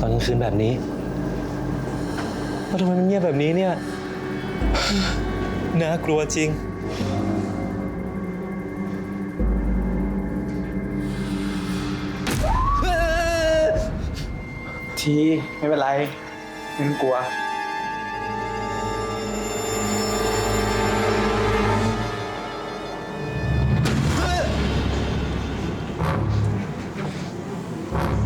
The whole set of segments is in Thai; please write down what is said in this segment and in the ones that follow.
ตอนกลางคืนแบบนี้แล้วทำไมมันเงียบแบบนี้เนี่ย น่ากลัวจริง ทีไม่เป็นไรไม่ต้องกลัวไ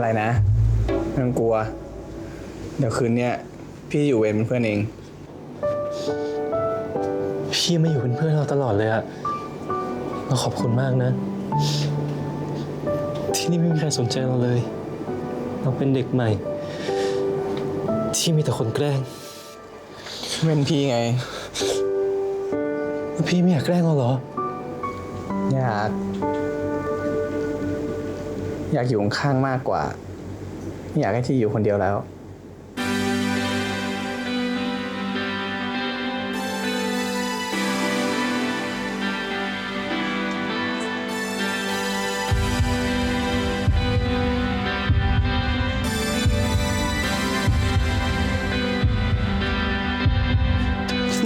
เป็นไรนะไม่ต้องกลัว เดี๋ยวคืนเนี้ยพี่อยู่เวรเป็นเพื่อนเอง พี่มาอยู่เป็นเพื่อนเราตลอดเลยอะเราขอบคุณมากนะ ที่นี่ไม่มีใครสนใจเราเลย เราเป็นเด็กใหม่ ที่มีแต่คนแกล้ง เป็นพี่ไงแล้วพี่ไม่อยากแกล้งเราเหรอ อยาก อยากอยู่ข้างๆมากกว่าไม่อยากให้ที่อยู่คนเดียวแล้ว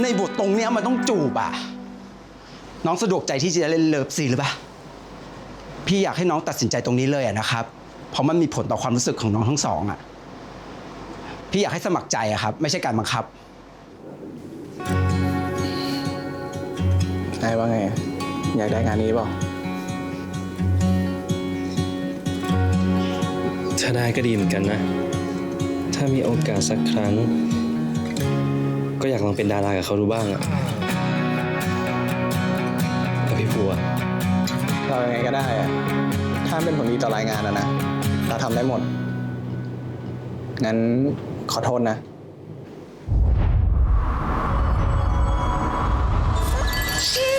ในบทตรงเนี้ยมันต้องจูบอะน้องสะดวกใจที่จะเล่นเลิฟซีนหรือเปล่า พี่อยากให้น้องตัดสินใจตรงนี้เลยอะนะครับ เพราะมันมีผลต่อความรู้สึกของน้องทั้งสองอะพี่อยากให้สมัครใจอะครับ ไม่ใช่การบังคับไอ้ว่าไง อยากได้งานนี้เปล่าถ้าได้ก็ดีเหมือนกันนะ ถ้ามีโอกาสสักครั้ง ก็อยากลองเป็นดารากับเขาดูบ้างอะกับพี่ปัว เรายังไงก็ได้อะถ้าเป็นผลดีต่อรายงานอะนะ เราทำได้หมด งั้นขอโทษนะเชี่